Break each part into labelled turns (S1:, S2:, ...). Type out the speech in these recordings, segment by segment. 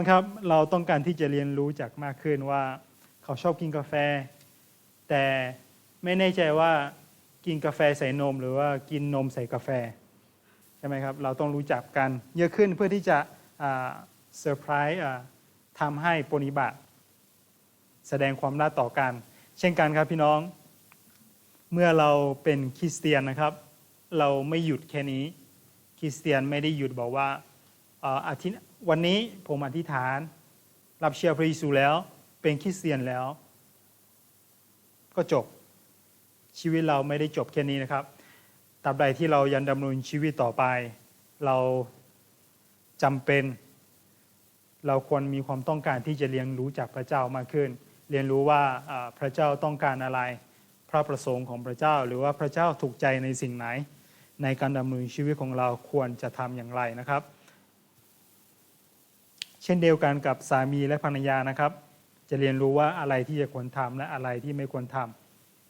S1: นะครับเราต้องการที่จะเรียนรู้จากมากขึ้นว่าเขาชอบกินกาแฟ แต่ไม่แน่ใจว่ากินกาแฟใส่นม หรือว่ากินนมใส่กาแฟใช่ไหมครับเราต้องรู้จักกันเยอะขึ้นเพื่อที่จะเซอร์ไพรส์ทำให้ปฏิบัติ แสดงความรักต่อกัน เช่นกันครับพี่น้อง เมื่อเราเป็นคริสเตียนนะครับ เราไม่หยุดแค่นี้คริสเตียนไม่ได้หยุดบอกว่าอาทิตย์ วันนี้ผมอธิษฐาน รับเชื่อพระเยซูแล้ว เป็นคริสเตียนแล้ว ก็จบชีวิตเราไม่ได้จบแค่นี้นะครับตราบใดที่เรายังดำเนินชีวิตต่อไป เราจำเป็น เราควรมีความต้องการที่จะเรียนรู้จากพระเจ้ามากขึ้น เรียนรู้ว่าอ่าพระเจ้าต้องการอะไร พระประสงค์ของพระเจ้า หรือว่าพระเจ้าถูกใจในสิ่งไหน ในการดำเนินชีวิตของเราควรจะทำอย่างไรนะครับ เช่นเดียวกันกับสามีและภรรยานะครับ จะเรียนรู้ว่าอะไรที่จะควรทำและอะไรที่ไม่ควรท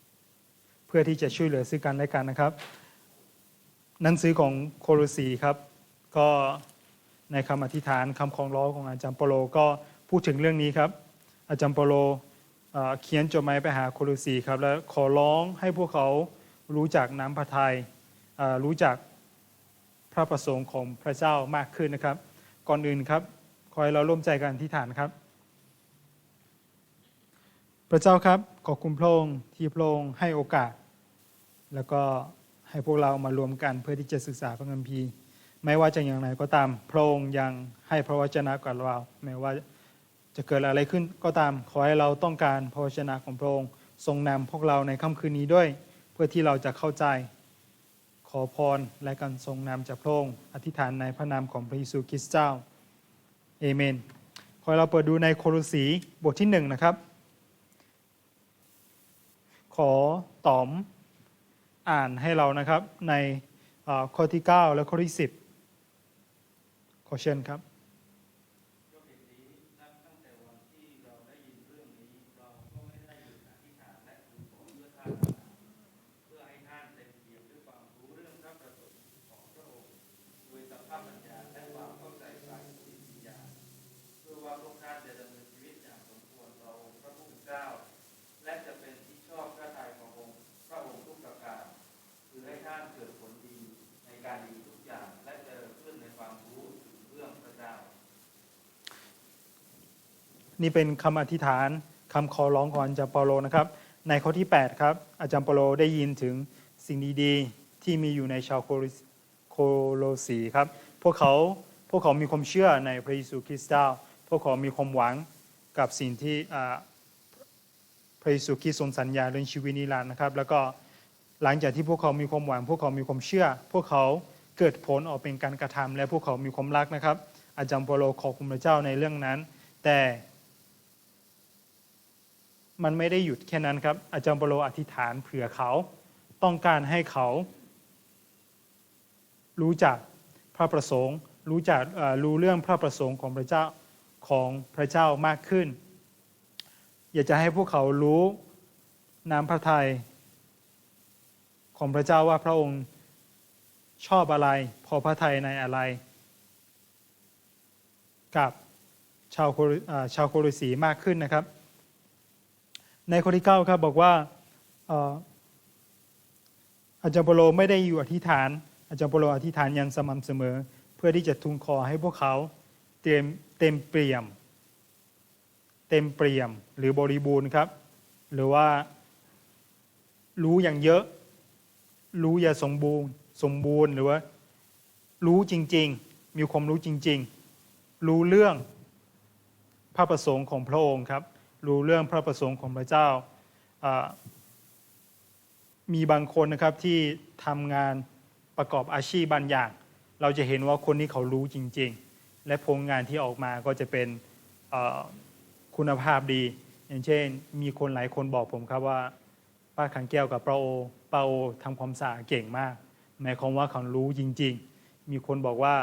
S1: ำเพื่อที่จะช่วยเหลือซึ่งกันและกันนะครับ หนังสือของโคโลสีครับ ก็ในคำอธิษฐานคำของร้องของอาจารย์เปโลก็พูดถึงเรื่องนี้ครับ อาจารย์เปโลเขียนจดหมายไปหาโคโลสีครับแล้วขอร้องให้พวกเขารู้จักน้ำพระทัยรู้จักพระประสงค์ของพระเจ้ามากขึ้นนะครับ ก่อนอื่นครับ ขอให้เราร่วมใจกันอธิษฐานครับ พระเจ้าครับขอบคุณพระองค์ที่พระองค์ให้โอกาส แล้วก็ให้พวกเรามารวมกันเพื่อที่จะศึกษาพระคัมภีร์ไม่ว่าจะอย่างไรก็ตามพระองค์ยังให้พระวจนะกับเราไม่ว่าจะเกิดอะไรขึ้นก็ตามขอให้เราต้องการพระวจนะของพระองค์ทรงนำพวกเราในค่ำคืนนี้ด้วย เพื่อที่เราจะเข้าใจ ขอพรและการทรงนำจากพระองค์อธิษฐานในพระนามของพระเยซูคริสต์เจ้า เอเมน พอเราเปิดดูในโคโลสีบทที่หนึ่งนะครับ ขอตอมอ่านให้เรานะครับในข้อที่ 9 และข้อที่ 10 ขอเชิญครับ
S2: และจะเป็นที่ชอบพระทัยขององค์พระองค์ทุกประการคือให้ท่านเกิดผลดีในการดีทุกอย่าง และเจริญขึ้นในความรู้ถึงเรื่องพระเจ้า
S1: นี่เป็นคำอธิษฐานคำขอร้องของอาจารย์เปาโลนะครับ ในข้อที่ 8 ครับ อาจารย์เปาโลได้ยินถึงสิ่งดีๆ ที่มีอยู่ในชาวโคลิสโคโลสีครับ พวกเขาพวกเขามีความเชื่อในพระเยซูคริสต์เจ้า พวกเขามีความหวังกับสิ่งที่พระเยซูคริสต์ทรงสัญญาเรื่องชีวิตนิรันดร์นะครับ แล้วก็หลังจากที่พวกเขามีความหวัง พวกเขามีความเชื่อ พวกเขาเกิดผลออกเป็นการกระทำและพวกเขามีความรักนะครับ อาจารย์เปาโลขอบคุณพระเจ้าในเรื่องนั้น แต่ มันไม่ได้หยุดแค่นั้นครับ อาจารย์เปโลอธิษฐานเผื่อเขาต้องการให้เขา รู้จักพระประสงค์ รู้จักรู้เรื่องพระประสงค์ของพระเจ้าของพระเจ้ามากขึ้น อยากจะให้พวกเขารู้น้ำพระทัยของพระเจ้าว่าพระองค์ชอบอะไร พอพระทัยในอะไร กับชาวโคริเอ่อชาวโคริสีมากขึ้นนะครับ ในข้อที่เก้าครับบอกว่าอาจารย์เปโลไม่ได้อยู่อธิษฐาน อาจารย์เปโลอธิษฐานอย่างสม่ำเสมอ เพื่อที่จะทูลขอให้พวกเขาเต็มเต็มเปี่ยม เต็มเปี่ยมหรือบริบูรณ์ครับ หรือว่ารู้อย่างเยอะ รู้อย่างสมบูรณ์ สมบูรณ์หรือว่า รู้จริง ๆ มีความรู้จริง ๆ รู้เรื่องพระประสงค์ของพระองค์ครับ รู้เรื่องพระประสงค์ของพระเจ้า มีบางคนนะครับที่ทำงานประกอบอาชีพบางอย่าง เราจะเห็นว่าคนนี้เขารู้จริง ๆ และผลงานที่ออกมาก็จะเป็นคุณภาพดี อย่างเช่น มีคนหลายคนบอกผมครับว่าป้าขังแก้วกับป้าโอป้าโอทำความสะอาดเก่งมากหมายความว่าเขารู้จริง ๆ มีคนบอกว่า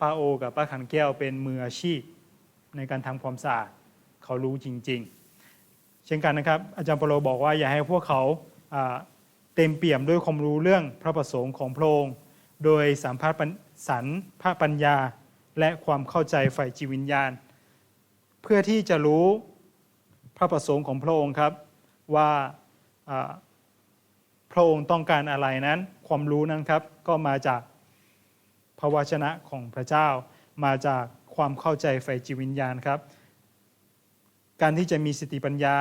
S1: ป้าโอ กับป้าขันแก้วเป็นมืออาชีพในการทำความสะอาด เขารู้จริง ๆ เช่นกันนะครับ อาจารย์เปโลบอกว่าอย่าให้พวกเขาเต็มเปี่ยมด้วยความรู้เรื่องพระประสงค์ของพระองค์โดยสัมภาษณ์สรรพระปัญญาและความเข้าใจฝ่ายจิตวิญญาณ เพื่อที่จะรู้พระประสงค์ของพระองค์ครับว่าอ่าพระองค์ต้องการอะไรนั้น ความรู้นั้นครับก็มาจากพระวจนะของพระเจ้า มาจากความเข้าใจฝ่ายจิตวิญญาณครับ การที่จะมีสติปัญญา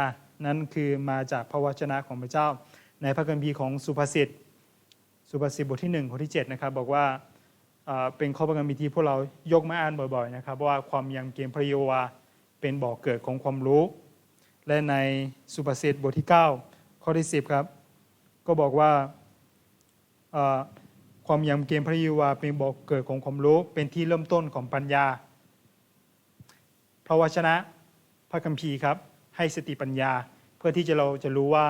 S1: นั้นคือมาจากพระวจนะของพระเจ้า ในพระคัมภีร์ของสุภาษิตสุภาษิตบทที่1ข้อที่7นะครับบอกว่าเป็นข้อพระคัมภีร์ที่พวกเรายกมาอ่านบ่อยๆนะครับว่าความยำเกรงพระเยโฮวาเป็นบ่อกเกิดของความรู้ และในสุภาษิตบทที่ 9 ข้อที่ 10 ครับ ก็บอกว่าอ่าความยำเกรงพระเยโฮวาเป็นบ่อกเกิดของความรู้ เป็นที่เริ่มต้นของปัญญาพระวจนะ พระคัมภีร์ครับ ให้สติปัญญาเพื่อที่จะเราจะรู้ว่า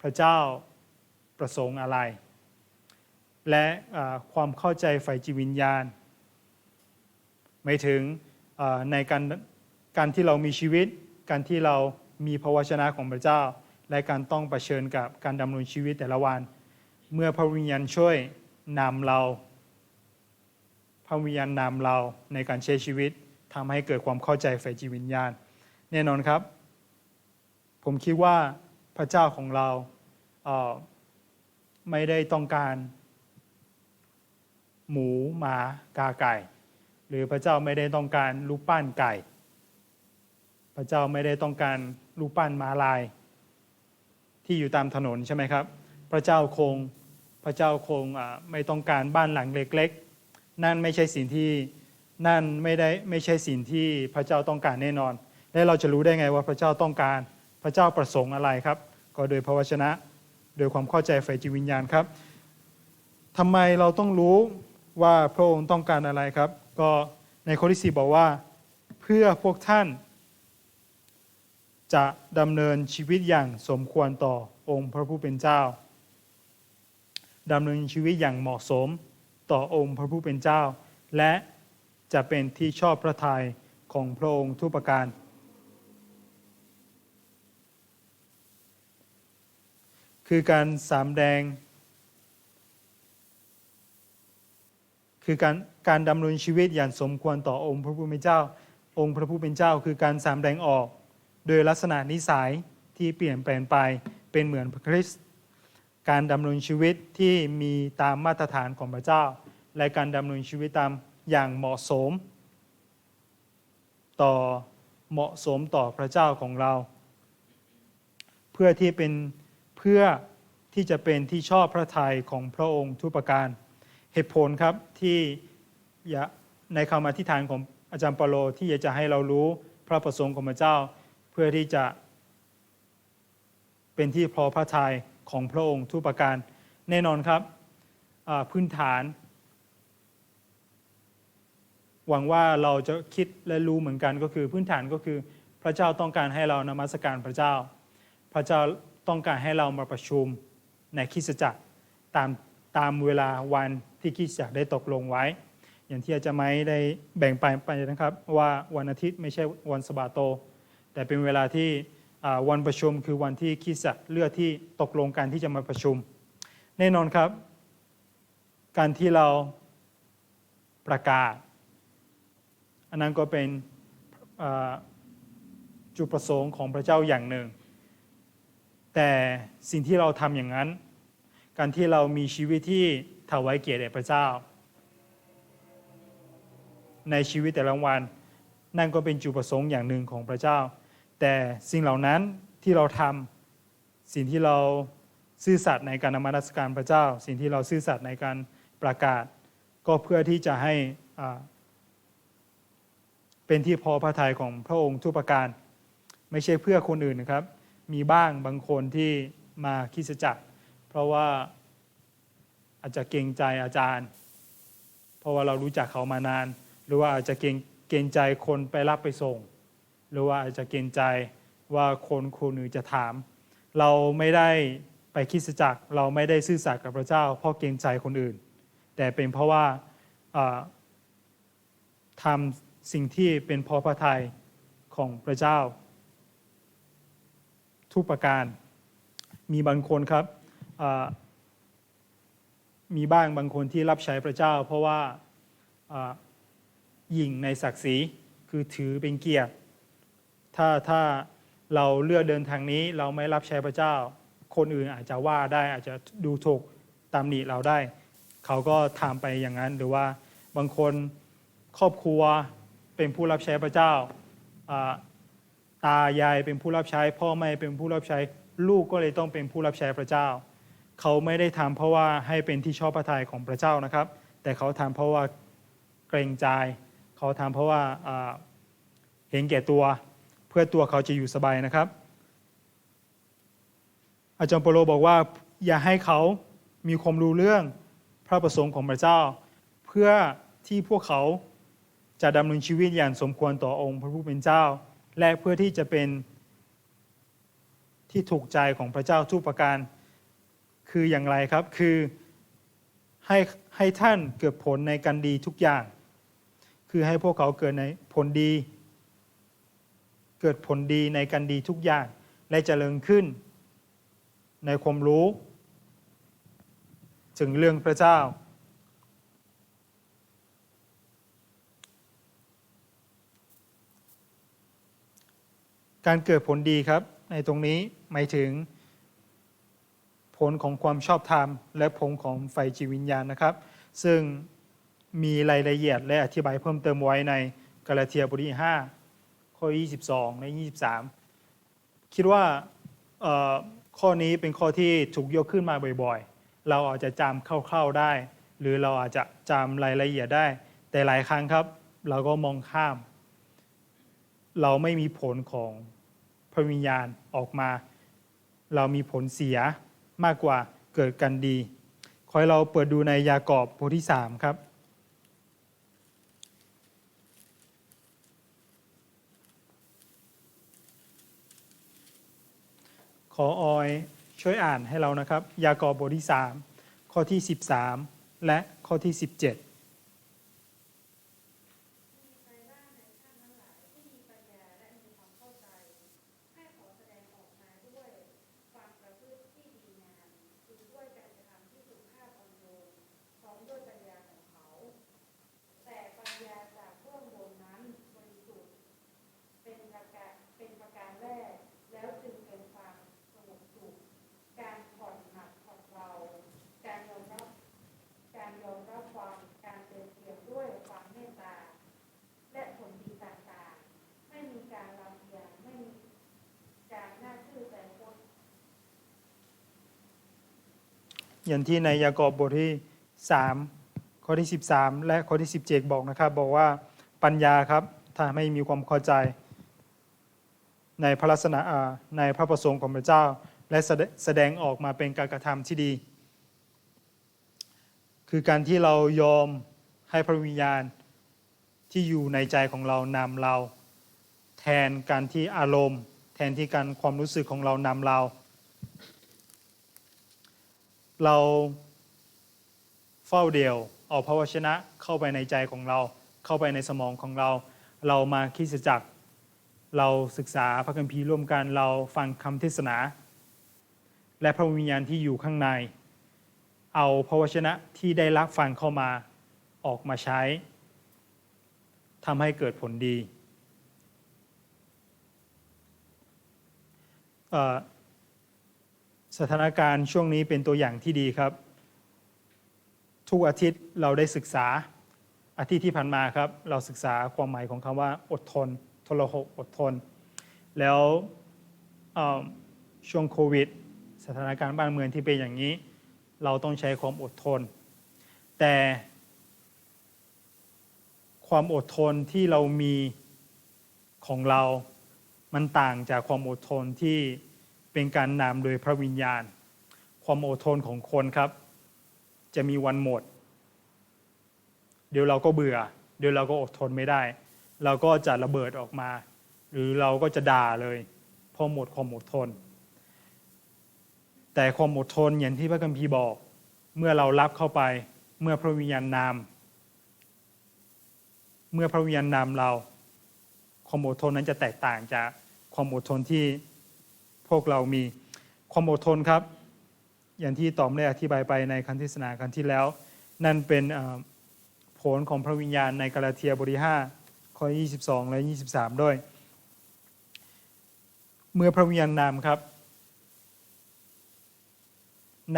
S1: พระเจ้าประสงค์อะไร และความเข้าใจฝ่ายจิตวิญญาณ ไม่ถึงในการการที่เรามีชีวิต การที่เรามีพระวจนะของพระเจ้า และการต้องเผชิญกับการดำเนินชีวิตแต่ละวัน เมื่อพระวิญญาณช่วยนำเรา พระวิญญาณนำเราในการใช้ชีวิตทำให้เกิดความเข้าใจฝ่ายจิตวิญญาณ แน่นอนครับ ผมคิดว่าพระเจ้าของเราเไม่ได้ต้องการ หมูหมากาไก่ หรือพระเจ้าไม่ได้ต้องการรูปปั้นไก่ พระเจ้าไม่ได้ต้องการรูปปั้นม้าลาย ที่อยู่ตามถนนใช่ไหมครับ พระเจ้าคงพระเจ้าคงไม่ต้องการบ้านหลังเล็ก ๆ นั่นไม่ใช่สิ่งที่นั่นไม่ได้ไม่ใช่สิ่งที่พระเจ้าต้องการแน่นอน และเราจะรู้ได้ไงว่าพระเจ้าต้องการพระเจ้าประสงค์อะไรครับ ก็โดยพระวจนะ โดยความเข้าใจฝ่ายจิตวิญญาณครับทำไมเราต้องรู้ว่าพระองค์ต้องการอะไรครับ ก็ในข้อที่สี่บอกว่า เพื่อพวกท่าน จะดำเนินชีวิตอย่างสมควรต่อองค์พระผู้เป็นเจ้าดำเนินชีวิตอย่างเหมาะสมต่อองค์พระผู้เป็นเจ้า และจะเป็นที่ชอบพระทัยของพระองค์ทุกประการ คือการสามแดง คือการการดำเนินชีวิตอย่างสมควรต่อองค์พระผู้เป็นเจ้า องค์พระผู้เป็นเจ้า คือการสามแดงออก โดยลักษณะนิสัยที่เปลี่ยนแปลงไปเป็นเหมือนพระคริสต์การดำเนินชีวิตที่มีตามมาตรฐานของพระเจ้า และการดำเนินชีวิตตามอย่างเหมาะสม ต่อเหมาะสมต่อพระเจ้าของเรา เพื่อที่เป็น เพื่อที่จะเป็นที่ชอบพระทัยของพระองค์ทุกประการ เหตุผลครับที่ในคำอธิษฐานของอาจารย์เปาโลที่อยากจะให้เรารู้พระประสงค์ของพระเจ้า เพื่อที่จะเป็นที่พอพระทัยของพระองค์ทุกประการ แน่นอนครับพื้นฐาน หวังว่าเราจะคิดและรู้เหมือนกันก็คือพื้นฐานก็คือพระเจ้าต้องการให้เรานมัสการพระเจ้า พระเจ้า ต้องการให้เรามาประชุมในคริสตจักรตามตามเวลาวันที่คริสตจักรได้ตกลงไว้ อย่างที่อาจารย์ไม้ได้แบ่งไปไปนะครับ ว่าวันอาทิตย์ไม่ใช่วันสบาโต แต่เป็นเวลาที่วันประชุมคือวันที่คริสตจักรเลือกที่ตกลงกันที่จะมาประชุม แน่นอนครับ การที่เราประกาศ อันนั้นก็เป็นจุดประสงค์ของพระเจ้าอย่างหนึ่ง แต่สิ่งที่เราทำอย่างนั้น การที่เรามีชีวิตที่ถวายเกียรติแด่พระเจ้า ในชีวิตแต่ละวัน นั่นก็เป็นจุดประสงค์อย่างหนึ่งของพระเจ้า แต่สิ่งเหล่านั้นที่เราทำสิ่งที่เราซื่อสัตย์ในการนมัสการพระเจ้า สิ่งที่เราซื่อสัตย์ในการประกาศ ก็เพื่อที่จะให้เป็นที่พอพระทัยของพระองค์ทุกประการ ไม่ใช่เพื่อคนอื่นนะครับ มีบ้างบางคนที่มาคิสจักร เพราะว่าอาจจะเกรงใจอาจารย์ เพราะว่าเรารู้จักเขามานาน หรือว่าอาจจะเกรงเกรงใจคนไปรับไปส่ง หรือว่าอาจจะเกรงใจว่าคนคนอื่นจะถาม เราไม่ได้ไปคริสจักรเราไม่ได้ซื่อสัตย์กับพระเจ้า เพราะเกรงใจคนอื่น แต่เป็นเพราะว่าทำสิ่งที่เป็นพอพระทัยของพระเจ้า ทุกประการ มีบางคนครับมีบ้างบางคนที่รับใช้พระเจ้า เพราะว่าหยิ่งในศักดิ์ศรีคือถือเป็นเกียรติ ถ้าถ้าเราเลือกเดินทางนี้เราไม่รับใช้พระเจ้า คนอื่นอาจจะว่าได้อาจจะดูถูกตำหนิเราได้ เขาก็ทำไปอย่างนั้นหรือว่าบางคนครอบครัวเป็นผู้รับใช้พระเจ้า ตายายเป็นผู้รับใช้ พ่อแม่เป็นผู้รับใช้ ลูกก็เลยต้องเป็นผู้รับใช้พระเจ้า เขาไม่ได้ทำเพราะว่าให้เป็นที่ชอบพระทัยของพระเจ้านะครับ แต่เขาทำเพราะว่าเกรงใจ เขาทำเพราะว่าอ่าเห็นแก่ตัวเพื่อตัวเขาจะอยู่สบายนะครับ อาจารย์เปโลบอกว่าอย่าให้เขามีความรู้เรื่องพระประสงค์ของพระเจ้า เพื่อที่พวกเขาจะดำเนินชีวิตอย่างสมควรต่อองค์พระผู้เป็นเจ้า และเพื่อที่จะเป็นที่ถูกใจของพระเจ้าทุกประการคืออย่างไรครับ คือให้ให้ท่านเกิดผลในการดีทุกอย่าง คือให้พวกเขาเกิดในผลดี เกิดผลดีในการดีทุกอย่าง และเจริญขึ้น ในความรู้ ถึงเรื่องพระเจ้า การเกิดผลดีครับ ในตรงนี้หมายถึง ผลของความชอบธรรม และผลของไฟจิวิญญาณนะครับ ซึ่งมีรายละเอียดและอธิบายเพิ่มเติมไว้ในกาลาเทียบทที่5ข้อ 22 และ 23 คิดว่าเอ่อข้อนี้เป็นข้อที่ถูกยกขึ้นมาบ่อยๆ เราอาจจะจำคร่าวๆได้ หรือเราอาจจะจำรายละเอียดได้ แต่หลายครั้งครับ เราก็มองข้าม เราไม่มีผลของพระวิญญาณออกมา เรามีผลเสียมากกว่าเกิดกันดี ขอให้เราเปิดดูในยากอบบทที่3ครับ ขอออยช่วยอ่านให้เรานะครับ ยากอบบทที่3ข้อที่ 13 และข้อที่ 17
S3: มีใครบ้างในท่านทั้งหลายที่มีปัญญาและมีความเข้าใจ ให้ขอแสดงออกมาด้วยความประพฤติที่ดีงามคือด้วยการกระทำที่สุภาพอ่อนโยนพร้อมด้วยปัญญาของเขา แต่ปัญญาจากเบื้องบนนั้นบริสุทธิ์เป็นประการเป็นประการแรก แล้วจึงเป็นความสงบสุขการผ่อนหนักผ่อนเบาการยอมรับ การยอมรับความการเดินเทียมด้วยความเมตตา และผลดีต่างๆ ไม่มีการลำเอียงไม่มีการหน้าชื่อแต่คน
S1: อย่างที่ในยากอบบทที่ 3 ข้อที่ 13 และข้อที่ 17 บอกนะครับ บอกว่าปัญญาครับถ้าไม่มีความเข้าใจ ในพระลักษณะอ่าในพระประสงค์ของพระเจ้า และแสดแสดงออกมาเป็นการกระทำที่ดี คือการที่เรายอมให้พระวิญญาณที่อยู่ในใจของเรานำเรา แทนการที่อารมณ์ แทนที่การความรู้สึกของเรานำเรา เราเฝ้าเดี่ยว เอาพระวจนะเข้าไปในใจของเรา เข้าไปในสมองของเรา เรามาคิดจักรเราศึกษาพระคัมภีร์ร่วมกันเราฟังคำเทศนา และพระวิญญาณที่อยู่ข้างใน เอาพระวจนะที่ได้รับฟังเข้ามาออกมาใช้ทำให้เกิดผลดี สถานการณ์ช่วงนี้เป็นตัวอย่างที่ดีครับ ทุกอาทิตย์เราได้ศึกษาอาทิตย์ที่ผ่านมาครับ เราศึกษาความหมายของคำว่าอดทน ทรหกอดทน แล้วช่วงโควิด สถานการณ์บ้านเมืองที่เป็นอย่างนี้ เราต้องใช้ความอดทน แต่ความอดทนที่เรามีของเรา มันต่างจากความอดทนที่ เป็นการนำโดยพระวิญญาณ ความอดทนของคนครับ จะมีวันหมด เดี๋ยวเราก็เบื่อ เดี๋ยวเราก็อดทนไม่ได้ เราก็จะระเบิดออกมา หรือเราก็จะด่าเลยเพราะหมดความอดทน แต่ความอดทนอย่างที่พระคัมภีร์บอก เมื่อเรารับเข้าไปเมื่อพระวิญญาณนำเมื่อพระวิญญาณนำเรา ความอดทนนั้นจะแตกต่างจากความอดทนที่ พวกเรามีความอดทนครับ อย่างที่ตอมได้อธิบายไปในคันเทศนาครั้งที่แล้ว นั่นเป็นผลของพระวิญญาณในกาลาเทียบทที่5ข้อ 22 และ 23 ด้วย เมื่อพระวิญญาณนำครับ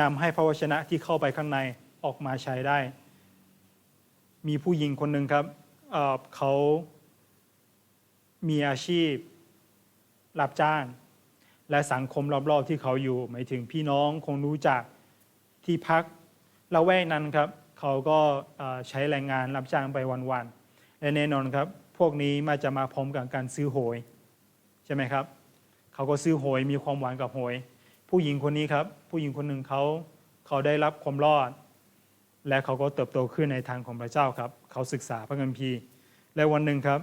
S1: นำให้พระวจนะที่เข้าไปข้างในออกมาใช้ได้ มีผู้หญิงคนหนึ่งครับเเขามีอาชีพรับจ้าง และสังคมรอบๆที่เขาอยู่ หมายถึงพี่น้องคงรู้จักที่พักละแวกนั้นครับ เขาก็ใช้แรงงานรับจ้างไปวันๆและแน่นอนครับ พวกนี้มาจะมาพร้อมกับการซื้อโหยใช่ไหมครับ เขาก็ซื้อโหยมีความหวังกับโหย ผู้หญิงคนนี้ครับ ผู้หญิงคนหนึ่งเขาเขาได้รับความรอด และเขาก็เติบโตขึ้นในทางของพระเจ้าครับ เขาศึกษาพระคัมภีร์และวันหนึ่งครับ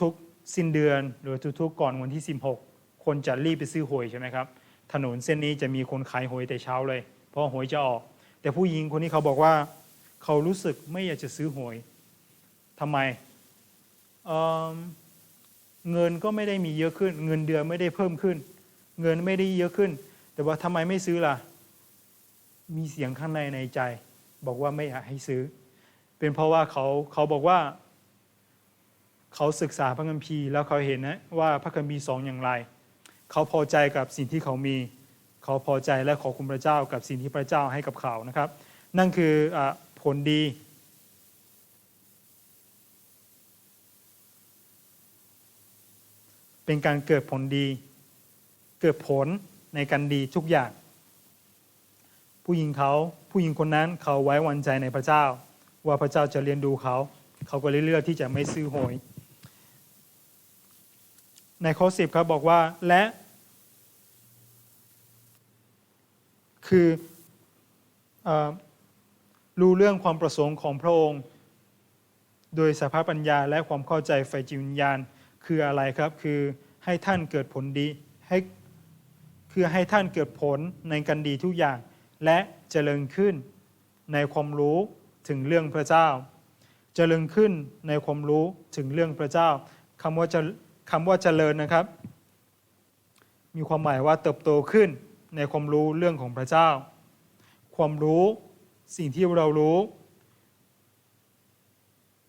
S1: ทุกๆสิ้นเดือนหรือทุกๆก่อนวันที่ 16 คนจะรีบไปซื้อหวยใช่ไหมครับถนนเส้นนี้จะมีคนขายหวยแต่เช้าเลย เพราะหวยจะออก แต่ผู้หญิงคนนี้เขาบอกว่าเขารู้สึกไม่อยากจะซื้อหวยทำไมเเงินก็ไม่ได้มีเยอะขึ้น เงินเดือนไม่ได้เพิ่มขึ้น เงินไม่ได้เยอะขึ้น แต่ว่าทำไมไม่ซื้อล่ะ มีเสียงข้างในในใจ บอกว่าไม่อยากให้ซื้อ เป็นเพราะว่าเขาเขาบอกว่า เขาศึกษาพระคัมภีร์แล้วเขาเห็นนะว่าพระคัมภีร์สองอย่างไร เขาพอใจกับสิ่งที่เขามี เขาพอใจและขอบคุณพระเจ้ากับสิ่งที่พระเจ้าให้กับเขานะครับ นั่นคืออผลดี เป็นการเกิดผลดี เกิดผลในการดีทุกอย่าง ผู้หญิงเขาผู้หญิงคนนั้นเขาไว้วางใจในพระเจ้า ว่าพระเจ้าจะเรียนดูเขา เขาก็เลยเลือกที่จะไม่ซื้อหวย ในข้อสิบครับบอกว่าและ คือออรู้เรื่องความประสงค์ของพระองค์ โดยสภาพปัญญาและความเข้าใจไฟจิตวิญญาณคืออะไรครับ คือให้ท่านเกิดผลดีให้คือให้ท่านเกิดผลในการดีทุกอย่าง และเจริญขึ้นในความรู้ถึงเรื่องพระเจ้า เจริญขึ้นในความรู้ถึงเรื่องพระเจ้าคำว่าจะ คำว่าเจริญนะครับ มีความหมายว่าเติบโตขึ้นในความรู้เรื่องของพระเจ้า ความรู้สิ่งที่เรารู้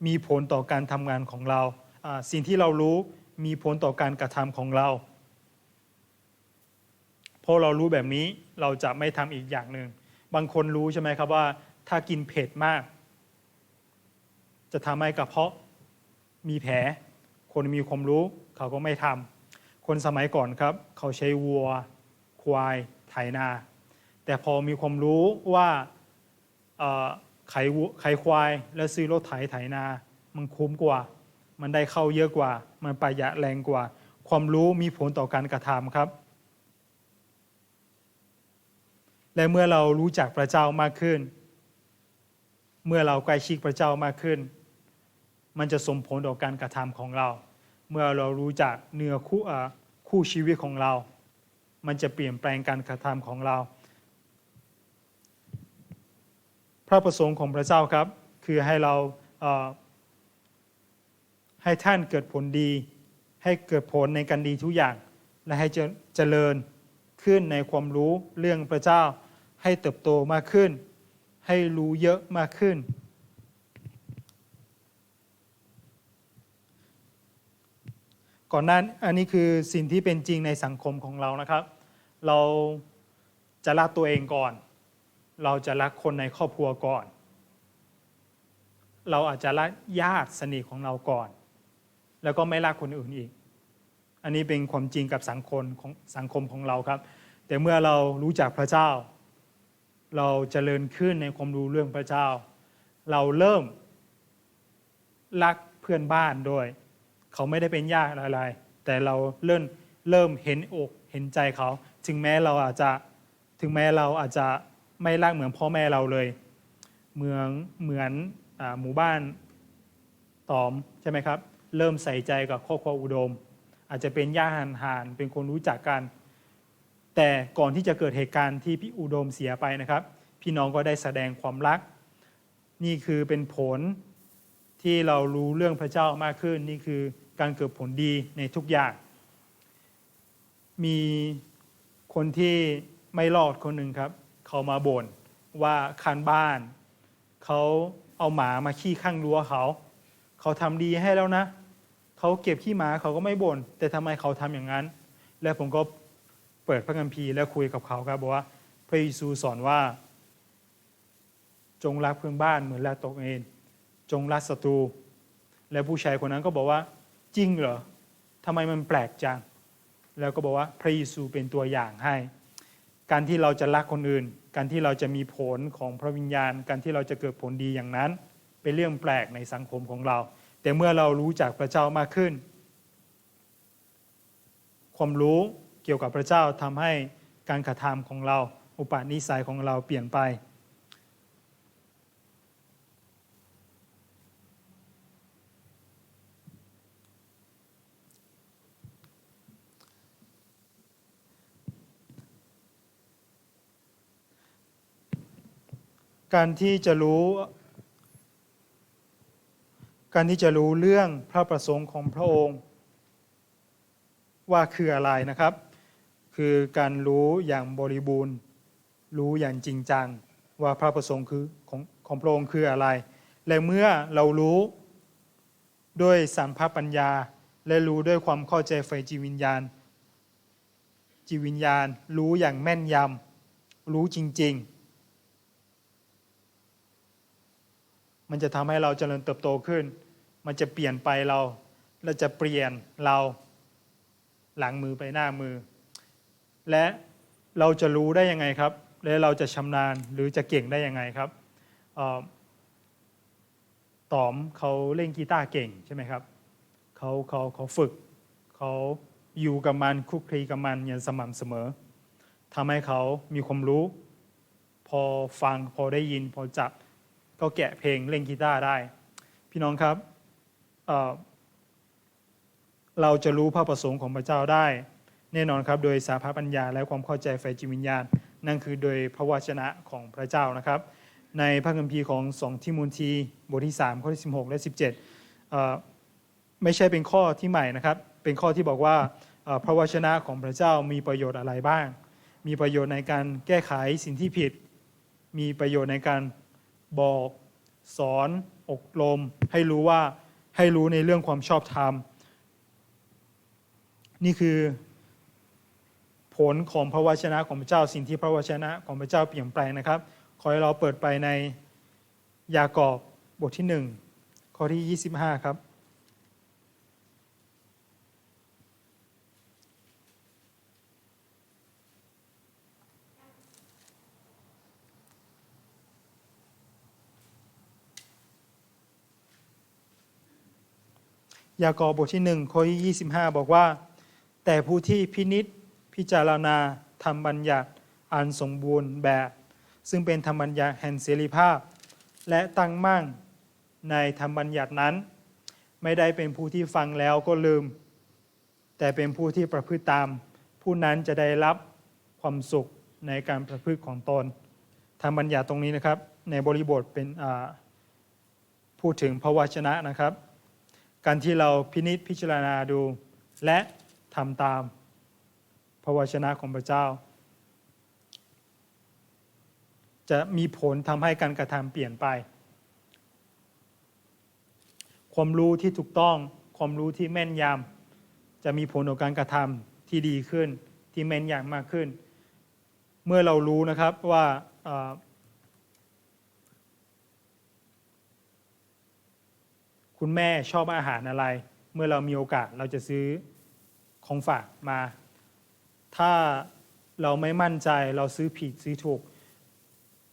S1: มีผลต่อการทำงานของเราสิ่งที่เรารู้มีผลต่อการกระทำของเราพอเรารู้แบบนี้เราจะไม่ทำอีกอย่างหนึ่งบางคนรู้ใช่ไหมครับว่า ถ้ากินเผ็ดมาก จะทำให้กระเพาะมีแผลคนมีความรู้ เขาก็ไม่ทำคนสมัยก่อนครับ เขาใช้วัว ควายไถนา แต่พอมีความรู้ว่าไขวัวไขควายแล้วซื้อรถไถไถนา มันคุ้มกว่า มันได้เข้าเยอะกว่า มันประหยัดแรงกว่า ความรู้มีผลต่อการกระทำครับ และเมื่อเรารู้จักพระเจ้ามากขึ้น เมื่อเราใกล้ชิดพระเจ้ามากขึ้น มันจะส่งผลต่อการกระทำของเรา เมื่อเรารู้จักเนื้อคู่คู่ชีวิตของเรา มันจะเปลี่ยนแปลงการกระทำของเรา พระประสงค์ของพระเจ้าครับ คือให้เราเให้ท่านเกิดผลดี ให้เกิดผลในการดีทุกอย่าง และให้เจริญขึ้นในความรู้เรื่องพระเจ้า ให้เติบโตมากขึ้น ให้รู้เยอะมากขึ้น ก่อนหนั้นอันนี้คือสิ่งที่เป็นจริงในสังคมของเรานะครับ เราจะรักตัวเองก่อน เราจะรักคนในครอบครัวก่อน เราอาจจะรักญาติสนิทของเราก่อน แล้วก็ไม่รักคนอื่นอีก อันนี้เป็นความจริงกับสังคมของสังคมของเราครับ แต่เมื่อเรารู้จักพระเจ้า เราจเจริญขึ้นในความรู้เรื่องพระเจ้า เราเริ่มรักเพื่อนบ้านด้วย เขาไม่ได้เป็นญาติอะไรแต่เราเริ่มเริ่มเห็นอกเห็นใจเขา ถึงแม้เราอาจจะถึงแม้เราอาจจะไม่รักเหมือนพ่อแม่เราเลย เหมืองเหมือนอหมู่บ้านตอมใช่ไหมครับ เริ่มใส่ใจกับครอบครัวอุดม อาจจะเป็นญาติห่างๆเป็นคนรู้จักกัน แต่ก่อนที่จะเกิดเหตุการณ์ที่พี่อุดมเสียไปนะครับ พี่น้องก็ได้แสดงความรัก นี่คือเป็นผลที่เรารู้เรื่องพระเจ้ามากขึ้นนี่คือ การเกิดผลดีในทุกอย่าง มีคนที่ไม่รอดคนหนึ่งครับ เขามาบ่นว่าคันบ้าน เขาเอาหมามาขี้ข้างรั้วเขา เขาทำดีให้แล้วนะ เขาเก็บขี้หมาเขาก็ไม่บ่นแต่ทำไมเขาทำอย่างนั้น และผมก็เปิดพระคัมภีร์แล้วคุยกับเขาครับบอกว่าพระเยซูสอนว่า จงรักเพื่อนบ้านเหมือนรักตนเองจงรักศัตรู และผู้ชายคนนั้นก็บอกว่า จริงเหรอทำไมมันแปลกจัง แล้วก็บอกว่าพระเยซูเป็นตัวอย่างให้ การที่เราจะรักคนอื่น การที่เราจะมีผลของพระวิญญาณ การที่เราจะเกิดผลดีอย่างนั้น เป็นเรื่องแปลกในสังคมของเรา แต่เมื่อเรารู้จักพระเจ้ามากขึ้น ความรู้เกี่ยวกับพระเจ้าทำให้การกระทำของเรา อุปนิสัยของเราเปลี่ยนไป การที่จะรู้ การที่จะรู้เรื่องพระประสงค์ของพระองค์ ว่าคืออะไรนะครับ คือการรู้อย่างบริบูรณ์ รู้อย่างจริงจัง ว่าพระประสงค์คือของของพระองค์คืออะไร และเมื่อเรารู้ด้วยสัมภปัญญา และรู้ด้วยความเข้าใจไฟจิวิญญาณ จิวิญญาณ รู้อย่างแม่นยำรู้จริง ๆ มันจะทำให้เราเจริญเติบโตขึ้น มันจะเปลี่ยนไปเราเราจะเปลี่ยนเราหลังมือไปหน้ามือ และเราจะรู้ได้ยังไงครับ และเราจะชำนาญหรือจะเก่งได้ยังไงครับออต๋อมเขาเล่นกีตาร์เก่งใช่ไหมครับเขาเขาเขาฝึกเขาอยู่กับมันคุกคีกับมันอย่างสม่ำเสมอทำให้เขามีความรู้ พอฟังพอได้ยินพอจับ ก็แกะเพลงเล่นกีตาร์ได้ พี่น้องครับเเราจะรู้พระประสงค์ของพระเจ้าได้ แน่นอนครับโดยสาภาปัญญาและความเข้าใจไฟจิตวิญญาณ นั่นคือโดยพระวจนะของพระเจ้านะครับ ในพระคัมภีร์ของ2ทิโมธีบทที่3ข้อที่16 และ 17เไม่ใช่เป็นข้อที่ใหม่นะครับ เป็นข้อที่บอกว่าพระวจนะของพระเจ้ามีประโยชน์อะไรบ้าง มีประโยชน์ในการแก้ไขสิ่งที่ผิด มีประโยชน์ในการ บอก สอนอบรม ให้รู้ว่าให้รู้ในเรื่องความชอบธรรม นี่คือผลของพระวจนะของพระเจ้าสิ่งที่พระวจนะของพระเจ้าเปลี่ยนแปลงนะครับ ขอให้เราเปิดไปในยากอบบทที่หนึ่งข้อที่ 25 ครับ ยากอบบทที่หนึ่งข้อที่25 บอกว่า แต่ผู้ที่พินิษพิจารณาทำบัญญัติอันสมบูรณ์แบบ ซึ่งเป็นธรรมบัญญัติแห่งเสรีภาพ และตั้งมั่งในธรรมบัญญัตินั้น ไม่ได้เป็นผู้ที่ฟังแล้วก็ลืม แต่เป็นผู้ที่ประพฤติตาม ผู้นั้นจะได้รับความสุขในการประพฤติของตนธรรมบัญญัติตรงนี้นะครับ ในบริบทเป็นพูดถึงพระวจนะนะครับ การที่เราพินิจพิจารณาดู และทำตามพระวจนะของพระเจ้า จะมีผลทำให้การกระทำเปลี่ยนไป ความรู้ที่ถูกต้องความรู้ที่แม่นยำจะมีผลต่อการกระทำที่ดีขึ้นที่แม่นยำมากขึ้น เมื่อเรารู้นะครับว่าเอ่อ คุณแม่ชอบอาหารอะไร เมื่อเรามีโอกาสเราจะซื้อของฝากมา ถ้าเราไม่มั่นใจเราซื้อผิดซื้อถูก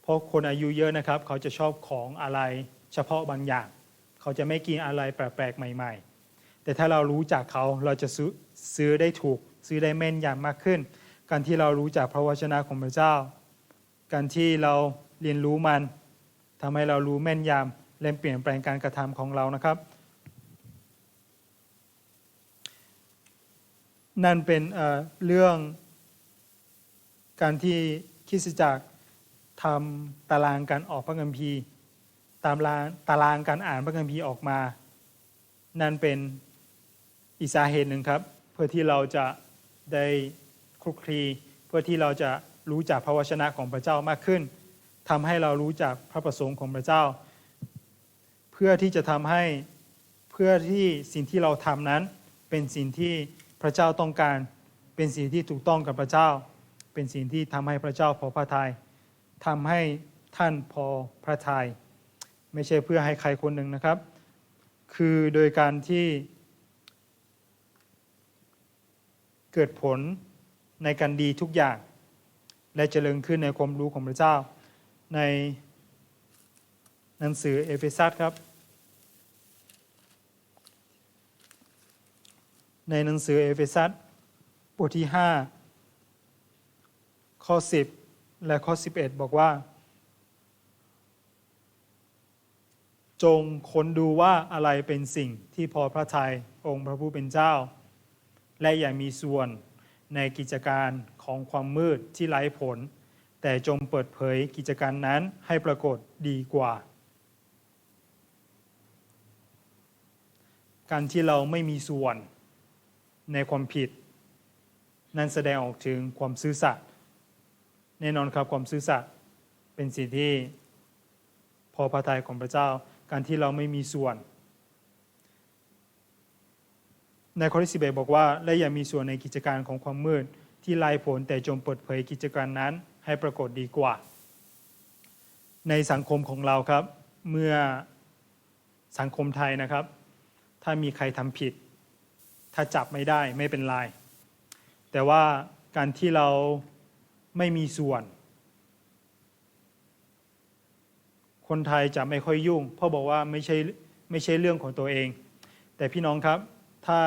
S1: เพราะคนอายุเยอะนะครับ เขาจะชอบของอะไรเฉพาะบางอย่าง เขาจะไม่กินอะไรแปลกๆใหม่ ๆ แต่ถ้าเรารู้จักเขาเราจะซื้อซื้อได้ถูก ซื้อได้แม่นยำมากขึ้น การที่เรารู้จักพระวจนะของพระเจ้า การที่เราเรียนรู้มันทำให้เรารู้แม่นยำ และเปลี่ยนแปลงการกระทำของเรานะครับ นั่นเป็นเเรื่องการที่คริสตจักรทำตารางการออกพระคัมภีร์ตามรางตารางการอ่านพระคัมภีร์ออกมา นั่นเป็นอีกสาเหตุหนึ่งครับ เพื่อที่เราจะได้คลุกคลีเพื่อที่เราจะรู้จักพระวจนะของพระเจ้ามากขึ้นทำให้เรารู้จักพระประสงค์ของพระเจ้า เพื่อที่จะทำให้เพื่อที่สิ่งที่เราทำนั้น เป็นสิ่งที่พระเจ้าต้องการ เป็นสิ่งที่ถูกต้องกับพระเจ้า เป็นสิ่งที่ทำให้พระเจ้าพอพระทัยทำให้ท่านพอพระทยัยไม่ใช่เพื่อให้ใครคนหนึ่งนะครับ คือโดยการที่เกิดผลในการดีทุกอย่าง และเจริญขึ้นในความรู้ของพระเจ้าใน นังสือเอเฟซัสครับ ในหนังสือเอเฟซัสบทที่ 5 ข้อ 10 และข้อ 11 บอกว่า จงค้นดูว่าอะไรเป็นสิ่งที่พอพระทัยองค์พระผู้เป็นเจ้า และอย่ามีส่วนในกิจการของความมืดที่ไร้ผล แต่จงเปิดเผยกิจการนั้นให้ปรากฏดีกว่า การที่เราไม่มีส่วนในความผิด นั่นแสดงออกถึงความซื่อสัตย์แน่นอนครับความซื่อสัตย์เป็นสิ่งที่พอพระทัยของพระเจ้าการที่เราไม่มีส่วน ในข้อที่11บอกว่า และอย่ามีส่วนในกิจการของความมืดที่ไร้ผลแต่จงเปิดเผยกิจการนั้นให้ปรากฏดีกว่า ในสังคมของเราครับ เมื่อสังคมไทยนะครับ ถ้ามีใครทำผิด ถ้าจับไม่ได้ไม่เป็นไรแต่ว่าการที่เราไม่มีส่วน คนไทยจะไม่ค่อยยุ่งพราะบอกว่าไม่ใช่ไม่ใช่เรื่องของตัวเอง แต่พี่น้องครับ ถ้า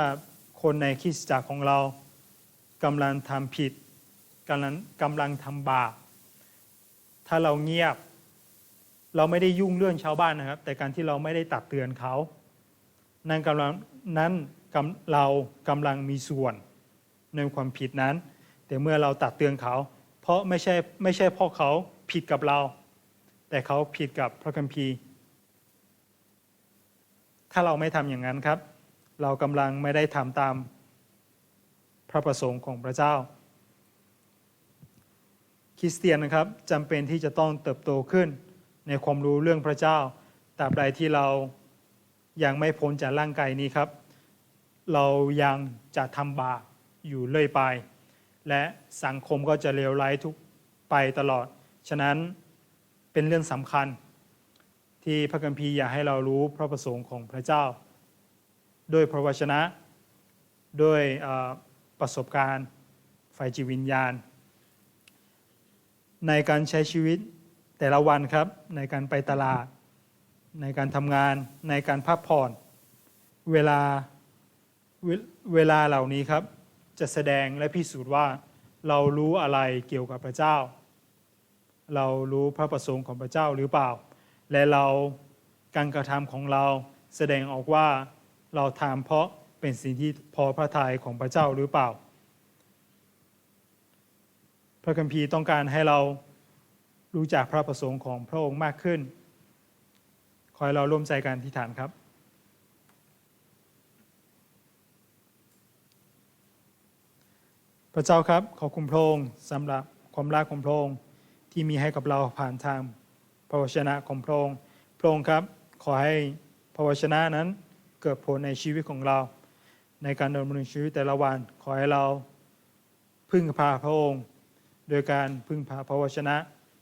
S1: คนในคริสตจักรของเรากำลังทำผิดกำลังกำลังทำบาปถ้าเราเงียบ เราไม่ได้ยุ่งเรื่องชาวบ้านนะครับ แต่การที่เราไม่ได้ตักเตือนเขา นั่นกำลังนั้นเรากำลังมีส่วนในความผิดนั้น แต่เมื่อเราตักเตือนเขา เพราะไม่ใช่ไม่ใช่เพราะเขาผิดกับเรา แต่เขาผิดกับพระคัมภีร์ ถ้าเราไม่ทำอย่างนั้นครับ เรากำลังไม่ได้ทำตามพระประสงค์ของพระเจ้า คริสเตียนนะครับจำเป็นที่จะต้องเติบโตขึ้นในความรู้เรื่องพระเจ้าตราบใดที่เรา ยังไม่พ้นจากร่างกายนี้ครับ เรายังจะทำบาปอยู่เรื่อยไป และสังคมก็จะเลวร้ายทุกไปตลอด ฉะนั้นเป็นเรื่องสำคัญ ที่พระคัมภีร์อยากให้เรารู้พระประสงค์ของพระเจ้าโดยพระวจนะ ด้วยประสบการณ์ฝ่ายจิตวิญญาณ ในการใช้ชีวิตแต่ละวันครับในการไปตลาด ในการทำงานในการพักผ่อนเวลาเวเวลาเหล่านี้ครับ จะแสดงและพิสูจน์ว่าเรารู้อะไรเกี่ยวกับพระเจ้า เรารู้พระประสงค์ของพระเจ้าหรือเปล่า และเราการกระทำของเราแสดงออกว่าเราทำเพราะเป็นสิ่งที่พอพระทัยของพระเจ้าหรือเปล่า พระคัมภีร์ต้องการให้เรารู้จักพระประสงค์ของพระองค์มากขึ้น ขอให้เราร่วมใจกันที่ฐานครับพระเจ้าครับขอบคุณพระองค์สำหรับความรักของพระองค์ที่มีให้กับเราผ่านทางพระวจนะของพระองค์พระองค์ครับ ขอให้พระวจนะนั้นเกิดผลในชีวิตของเรา ในการดำเนินชีวิตแต่ละวัน ขอให้เราพึ่งพาพระองค์ โดยการพึ่งพาพระวจนะ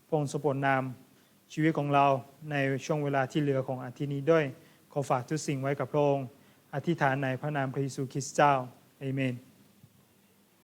S1: พระองค์สมบูรณ์นำ ชีวิตของเราในช่วงเวลาที่เหลือของอาทิตย์นี้ด้วย ขอฝากทุกสิ่งไว้กับพระองค์ อธิษฐานในพระนามพระเยซูคริสต์เจ้าเอเมน